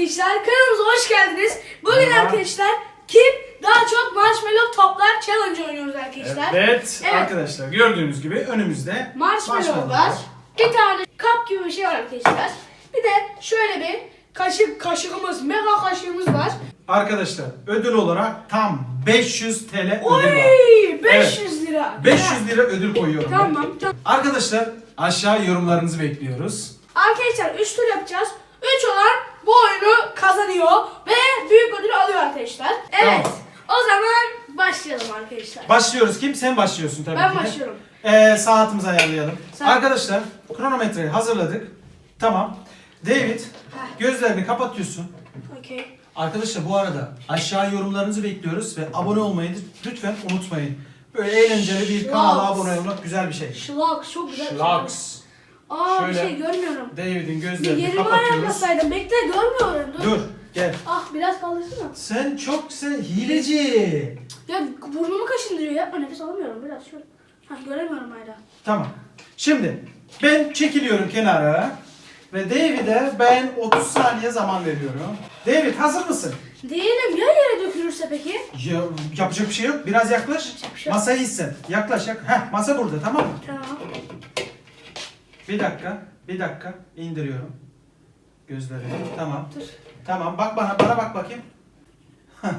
arkadaşlar. Kanalımıza hoş geldiniz. Bugün Merhaba. arkadaşlar kim daha çok marshmallow toplar challenge oynuyoruz arkadaşlar. Evet, Evet. arkadaşlar gördüğünüz gibi önümüzde Marshmallow var. Bir tane kap gibi bir şey var arkadaşlar. Bir de şöyle bir kaşık kaşığımız, mega kaşığımız var. Arkadaşlar ödül olarak tam 500 TL ödül Oy! var. 500 lira. 500 lira ödül koyuyorum. ben. Tamam. tamam. Arkadaşlar aşağı yorumlarınızı bekliyoruz. Arkadaşlar 3 tur yapacağız. 3 olan bu oyunu kazanıyor ve büyük ödülü alıyor arkadaşlar. Evet. Tamam. O zaman başlayalım arkadaşlar. Başlıyoruz. Kim? Sen başlıyorsun tabii Ben ki de. başlıyorum. Ee, saatimizi ayarlayalım. Saat. Arkadaşlar kronometreyi hazırladık. Tamam. David gözlerini kapatıyorsun. Okey. Arkadaşlar bu arada aşağı yorumlarınızı bekliyoruz ve abone olmayı lütfen unutmayın. Böyle eğlenceli bir kanala abone olmak güzel bir şey. Şlaks çok güzel. Şlaks. Aa Şöyle. bir şey görmüyorum. David'in Bir gözlerini yerimi kapatıyoruz. ayarlasaydım. Bekle görmüyorum. Dur. Dur gel. Ah biraz kaldırsana. Sen çok sen hileci. Ya burnumu kaşındırıyor ya. Nefes alamıyorum biraz şöyle. Ha göremiyorum hala. Tamam. Şimdi ben çekiliyorum kenara ve David'e ben 30 saniye zaman veriyorum. David hazır mısın? Değilim ya yere dökülürse peki? Ya, yapacak bir şey yok. Biraz yaklaş. Yapacak bir şey yok. Masayı hisset. Yaklaş. Yak Heh, masa burada tamam mı? Tamam. Bir dakika. Bir dakika. İndiriyorum. Gözlerini. Tamam. Dur. Tamam. Bak bana. Bana bak bakayım.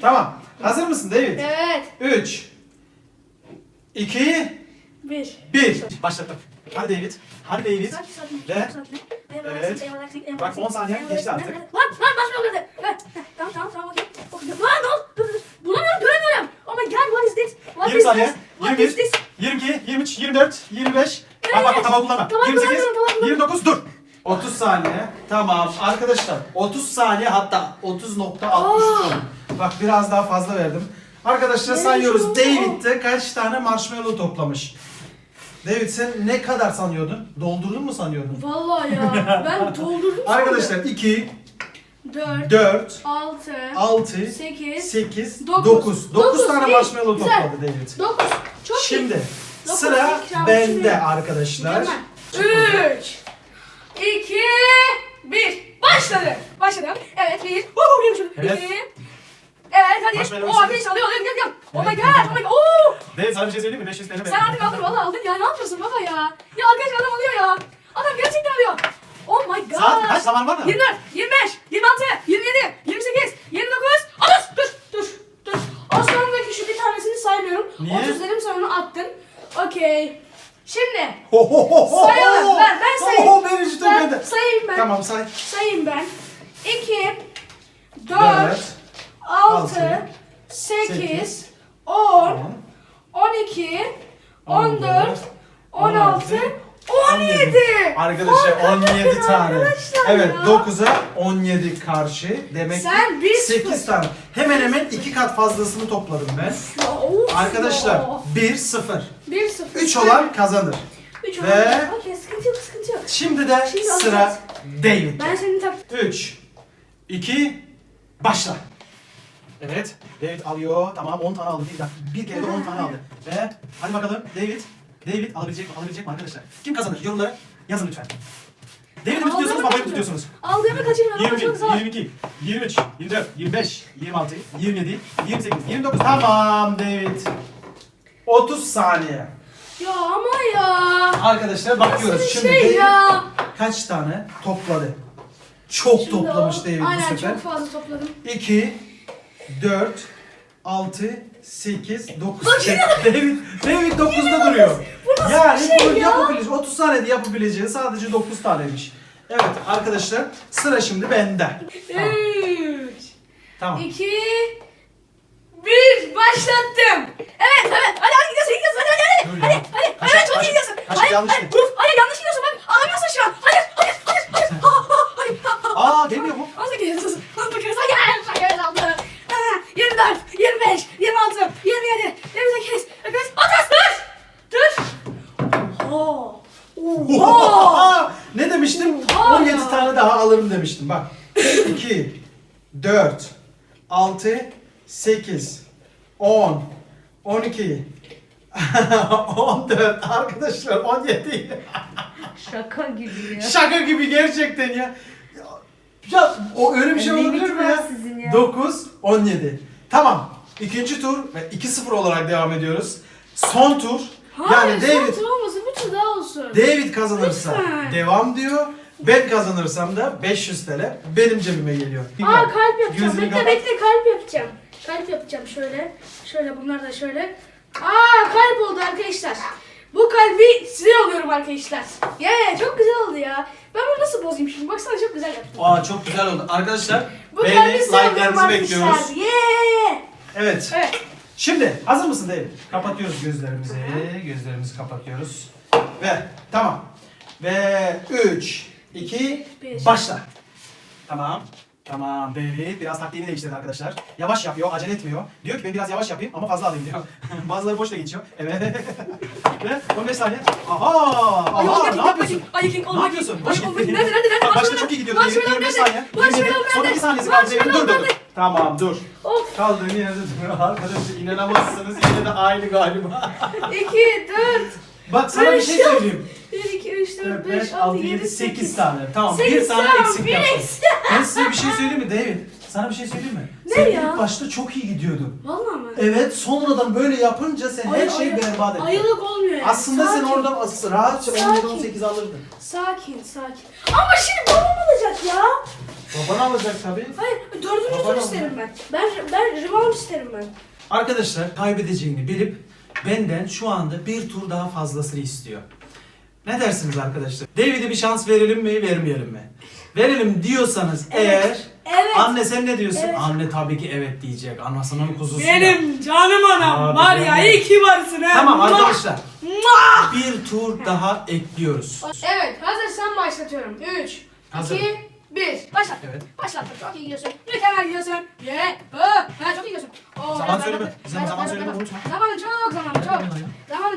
tamam. Hazır mısın David? Evet. 3 2 Bir. 1 Başlattım. Hadi David. Hadi David. Ve-. Evet. Bak, on saniye geçti artık. Lan lan başlıyor dedi. Evet. Tamam tamam tamam okey. Okey. Lan ne oldu? Dur dur dur. Bulamıyorum göremiyorum. Oh my god what is this? What 20 is saniye. this? What is 21, this? 22, 23, 24, 25. Bak bak bak tamam kullanma. Tamam, 28, kullanıyorum, tamam, kullanıyorum. 29 dur. 30 saniye. Tamam arkadaşlar 30 saniye hatta 30.63 Aa. oldu. Bak biraz daha fazla verdim. Arkadaşlar Evet, sayıyoruz. çok- David de kaç tane marshmallow toplamış? David sen ne kadar sanıyordun? Doldurdun mu sanıyordun? Vallahi ya ben doldurdum. Arkadaşlar 2, 4 4, 6 6, 8 8, Dokuz. 9. 9 Dokuz, tane iyi, marshmallow topladı David. 9 Çok iyi. Şimdi Dokuz, sıra bende arkadaşlar. 3 2 1 Başladı. Başladım. Evet 1 Woo, yürü şunu. Evet. İki. Evet hadi. O ateş alıyor alıyor gel gel. Oh my god. Oh my god. Oo. David sana bir şey söyleyeyim mi? 500 TL Sen artık aldın valla aldın ya. Ne yapıyorsun baba ya? Ya arkadaş adam alıyor ya. Adam gerçekten alıyor. Oh my god. Saat kaç zaman var mı? 24, 25, 26, 27, 28, 29, 30. Dur, dur, dur. Osman'daki şu bir tanesini saymıyorum. Niye? 30 dedim sen onu attın. Okey. Şimdi Ho ho ho ho. sayalım. Ben, ben sayayım. Ho ho benim işte ben, bende. sayayım ben. Tamam say. Sayayım ben. 2, 4, Dört, 6, altı, 8, sekiz, 10, on, 12, on 14, dört, 16, 17. Arkadaşlar Farka 17 bakın tane. arkadaşlar Evet ya. 9'a 17 karşı. Demek Sen ki bir 8 sıfır. tane. Hemen hemen 2 kat fazlasını topladım ben. Of Arkadaşlar ya. 1 0. 1 0. 3 olan kazanır. 3 Ve- olan. Okey sıkıntı yok sıkıntı yok. Şimdi de Şimdi sıra alacağız. David'de. Ben seni tak. 3 2 başla. Evet. David alıyor. Tamam 10 tane aldı. Bir, dakika. bir kere de 10 tane aldı. Ve hadi bakalım David. David alabilecek mi? Alabilecek mi arkadaşlar? Kim kazanır? Yorumlara yazın lütfen. David'i mi tutuyorsunuz, babayı mı tutuyorsunuz? Aldığımı kaçırmıyorum. 21, Çok zor. 22, 23, 24, 25, 26, 27, 28, 29. Tamam David. 30 saniye. Ya ama ya. Arkadaşlar bakıyoruz. Nasıl bir Şimdi şey David ya? kaç tane topladı? Çok Şimdi toplamış o- David bu Aynen sefer. çok fazla topladım. 2, 4, 6, 8, 9. Bak yine David, David 9'da duruyor. Bu nasıl yani bir şey bunu ya? yapabilecek, 30 saniyede yapabileceği sadece 9 taneymiş. Evet arkadaşlar sıra şimdi bende. Tamam. 3 tamam. 2 1 başlattım. Evet evet. Hadi hadi gidiyorsun gidiyorsun. Hadi hadi Dur hadi. ya. Hadi hadi. Kaşık, Hadi çok iyi kaşık, Hadi yanlış mı? Dur. Hayır yanlış gidiyorsun bak. Alamıyorsun şu an. Hadi hadi hadi. hadi. Ha, ha, hadi. Ha, ha. Aa gelmiyor mu? Nasıl gidiyorsun? Nasıl bakıyorsun? Hayır hayır aldı. Ha, 24 25 26 27 28 29 30 dur. Dur. Oha. Oha. Oha! ne demiştim? Oha 17 ya. tane daha alırım demiştim. Bak. 2 4 6 8 10 12 14 arkadaşlar 17 Şaka gibi ya. Şaka gibi gerçekten ya. Ya, o öyle bir şey Limit olabilir mi ya? sizin ya. 9, 17. Tamam. İkinci tur ve 2-0 olarak devam ediyoruz. Son tur. Hayır, yani David son tur olmasın bir tur daha olsun. David kazanırsa Lütfen. devam diyor. Ben kazanırsam da 500 TL benim cebime geliyor. Aa kalp yapacağım. Gözünü bekle kapat. bekle kalp yapacağım. Kalp yapacağım şöyle. Şöyle bunlar da şöyle. Aa kalp oldu arkadaşlar. Bu kalbi size yolluyorum arkadaşlar. Yeah çok güzel oldu ya. Ben bunu nasıl bozayım şimdi? Baksana çok güzel yaptım. Aa çok güzel oldu. Arkadaşlar Bu beğeni, kalbi size yolluyorum like'larınızı bekliyoruz. arkadaşlar. Yeah. Evet. Evet. Şimdi hazır mısın David? Kapatıyoruz gözlerimizi. Gözlerimizi kapatıyoruz. Ve tamam. Ve 3, 2, Bir. başla. Tamam. Tamam David biraz taktiğini değiştirdi arkadaşlar. Yavaş yapıyor, acele etmiyor. Diyor ki ben biraz yavaş yapayım ama fazla alayım diyor. Bazıları boşta geçiyor. Evet. Ve 15 saniye. Aha! Aha! ay, Ne yapıyorsun? ay, Ne yapıyorsun? Boş gitti. nerede, nerede, nerede? Bak, Başta çok iyi gidiyordu. nerede? 25 Marshmallow saniye. nerede? 27. Marshmallow Son nerede? 2 saniyesi kaldı. David. Dur dur dur. Tamam dur. Of. Kaldığın yerde duruyor. Arkadaşlar inanamazsınız. Yine de aynı galiba. 2, 4, Bak sana bir şey söyleyeyim. 1, 2, 3, 4, 5, 5, 6, 6, 7, 7, 8. 8 tane. Tamam Sekiz bir tane tane, eksik bir yaptım. eksik. Ben size bir şey söyleyeyim mi David? Sana bir şey söyleyeyim mi? Ne Sen ya? ilk başta çok iyi gidiyordun. Valla mı? Evet sonradan böyle yapınca sen her Ay- şeyi ay- berbat ettin. Ayılık olmuyor yani. Aslında sen Sakin. oradan as- rahatça Sakin. 17-18 alırdın. Sakin, sakin. Ama şimdi babam olacak ya. Baban alacak tabii. Hayır, dördüncü Babam tur alacak. isterim ben. Ben ben revanş isterim ben. Arkadaşlar kaybedeceğini bilip benden şu anda bir tur daha fazlasını istiyor. Ne dersiniz arkadaşlar? David'e bir şans verelim mi, vermeyelim mi? Verelim diyorsanız eğer Evet. Anne sen ne diyorsun? Evet. Anne tabii ki evet diyecek. Anasının kuzusu. Benim canım anam Abi var ya iyi ki varsın ha. Tamam arkadaşlar. Muah! Bir tur daha ekliyoruz. Evet hazırsan başlatıyorum. 3, Hazır. 2, 1. Başlat. Evet. Başlattım. Çok iyi gidiyorsun. Mükemmel gidiyorsun. Ye. Ha, çok iyi gidiyorsun. Oo, Zaman söyleme. biraz- zaman söyleme, unutma. Zamanın çok, zamanın çok.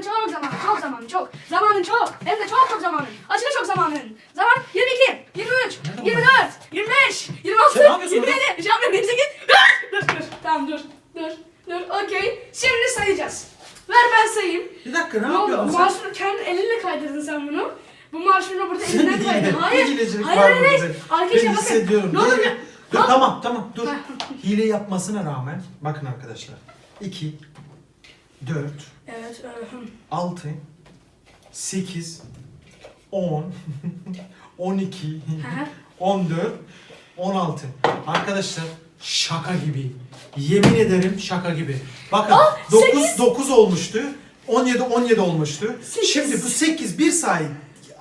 Çok, zamanın çok, zamanın çok. Zamanın çok. Hem de çok çok zamanın. Aşırı çok zamanın. Zaman 22, 23, Nerede bu 24, 25, 26, Sen ne yapıyorsun 27, Can 28. Dur, dur, dur. Tamam dur, dur, dur. Okey. Şimdi sayacağız. Ver ben sayayım. Bir dakika ne, Ne oldu? yapıyordun sen? Marşını kendi elinle kaydırdın sen bunu. Bu marşını burada Sen elinden kaydırdın. hile- Hayır. hilecilik Hayır, var hayır, hayır. Arkadaşlar Ben bakın. hissediyorum. Ne olur? Dur Al. tamam tamam dur. Hile yapmasına rağmen bakın arkadaşlar. 2 4 Evet. e, hım. 6 8 10 12 Hı hı. 14 16 Arkadaşlar şaka gibi. Yemin ederim şaka gibi. Bakın Aa, 9 sekiz. 9 olmuştu. 17 17 olmuştu. Sekiz. Şimdi bu 8 bir sayı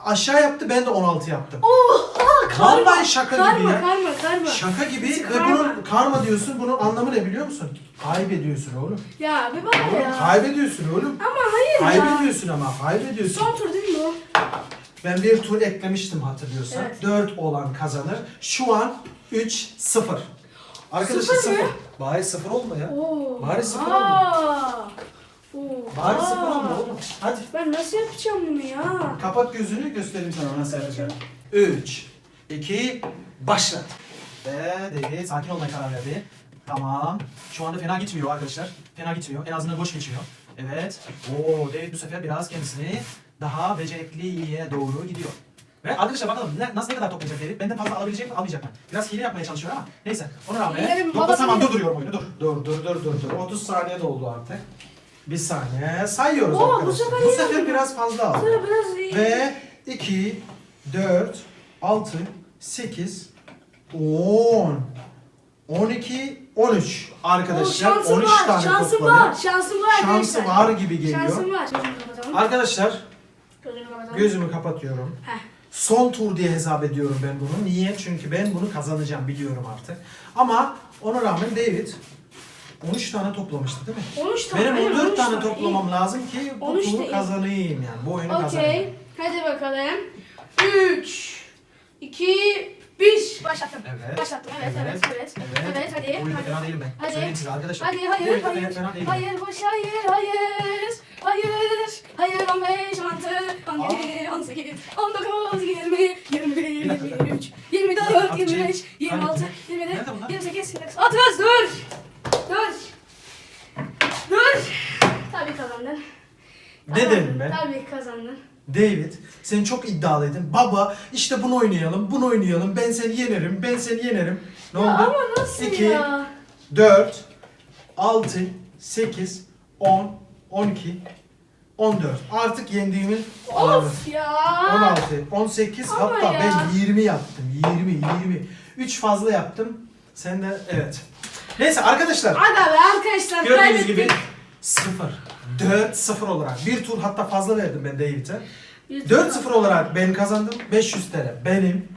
aşağı yaptı ben de 16 yaptım. Oha karma. Vallahi şaka karma, gibi ya. Karma karma Şaka gibi It's ve karma. bunun karma diyorsun. Bunun anlamı ne biliyor musun? Kaybediyorsun oğlum. Ya bir bak Oğlum ya. kaybediyorsun oğlum. Ama hayır ya. Kaybediyorsun ama kaybediyorsun. Son tur değil mi o? Ben bir tur eklemiştim hatırlıyorsan. Evet. 4 olan kazanır. Şu an 3 0. Arkadaşlar Sıfır? 0. Bari 0 olma ya. Oo. Bari sıfır Aa. Oo. Bari Aa. 0 olma oğlum. Hadi. Ben nasıl yapacağım bunu ya? Kapat gözünü göstereyim sana nasıl yapacağım. 3 2 başla. Ve David sakin olmaya karar verdi. Tamam. Şu anda fena gitmiyor arkadaşlar. Fena gitmiyor. En azından boş geçiyor. Evet. Oo David bu sefer biraz kendisini daha becerikliye doğru gidiyor. Ve arkadaşlar bakalım ne, nasıl ne kadar toplayacak David? Benden fazla alabilecek mi almayacak mı? Biraz hile yapmaya çalışıyor ama neyse. Ona rağmen. Hilerim, Dur, baba tamam hile. durduruyorum oyunu dur. Dur dur dur dur dur. 30 saniye doldu artık. Bir saniye sayıyoruz Oo, bu arkadaşlar. sefer Bu iyi sefer oldu. biraz fazla aldı. Sana biraz iyi. Ve 2, 4, 6, 8, 10, 12, 13 Oo, arkadaşlar. şansım 13 var, tane şansım topladı. var, şansım var Şansı arkadaşlar. var gibi geliyor. Şansım var. Gözünü kapatalım. Arkadaşlar kapatalım. gözümü kapatıyorum. Heh. Son tur diye hesap ediyorum ben bunu. Niye? Çünkü ben bunu kazanacağım biliyorum artık. Ama ona rağmen David 13 tane toplamıştı değil mi? 13 tane. Benim aynen, 14 13 tane toplamam lazım ki bu 13 de turu iyi. kazanayım yani. Bu oyunu kazanayım. Okey. Hadi bakalım. 3 2 1 Başlattım. Evet. Başlattım. Evet, evet, evet. Evet, Evet. hadi. Bu oyunda hadi. fena değilim ben. Hadi. Söyleyeyim size arkadaşlar. Hadi Bu hayır oyunda hayır. fena değilim. Hayır boş hayır hayır. Hayır. Hayır 15 16 17 18 19 20 21 23 24 25 26 27 Nerede bunlar? 28 29 30 dur. Dur. Dur. Tabii kazandın. Ne dedim ben? Tabii kazandın. David, sen çok iddialıydın. Baba işte bunu oynayalım, bunu oynayalım. Ben seni yenerim, ben seni yenerim. Ne oldu? Ama nasıl 2, ya? 4, 6, 8, 10, 12, 14. Artık yendiğimin alanı. Of ya. 16, 18 Ama hatta ya. ben 20 yaptım. 20, 20. 3 fazla yaptım. Sen de evet. Neyse arkadaşlar Aga be arkadaşlar gördüğünüz kaybettik. gibi 0. 4-0 olarak bir tur hatta fazla verdim ben David'e. Bir 4-0 olarak ben kazandım. 500 TL benim.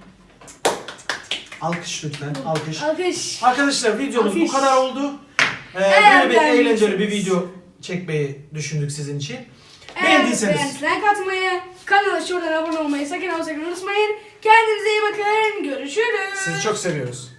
Alkış lütfen. Alkış. Alkış. Arkadaşlar videomuz bu Alkış. kadar oldu. Ee, Eğer böyle bir eğlenceli bir video çekmeyi düşündük sizin için. Eğer Beğendiyseniz beğendiyseniz like atmayı, kanala şuradan abone olmayı sakın ama sakın unutmayın. Kendinize iyi bakın. Görüşürüz. sizi çok seviyoruz.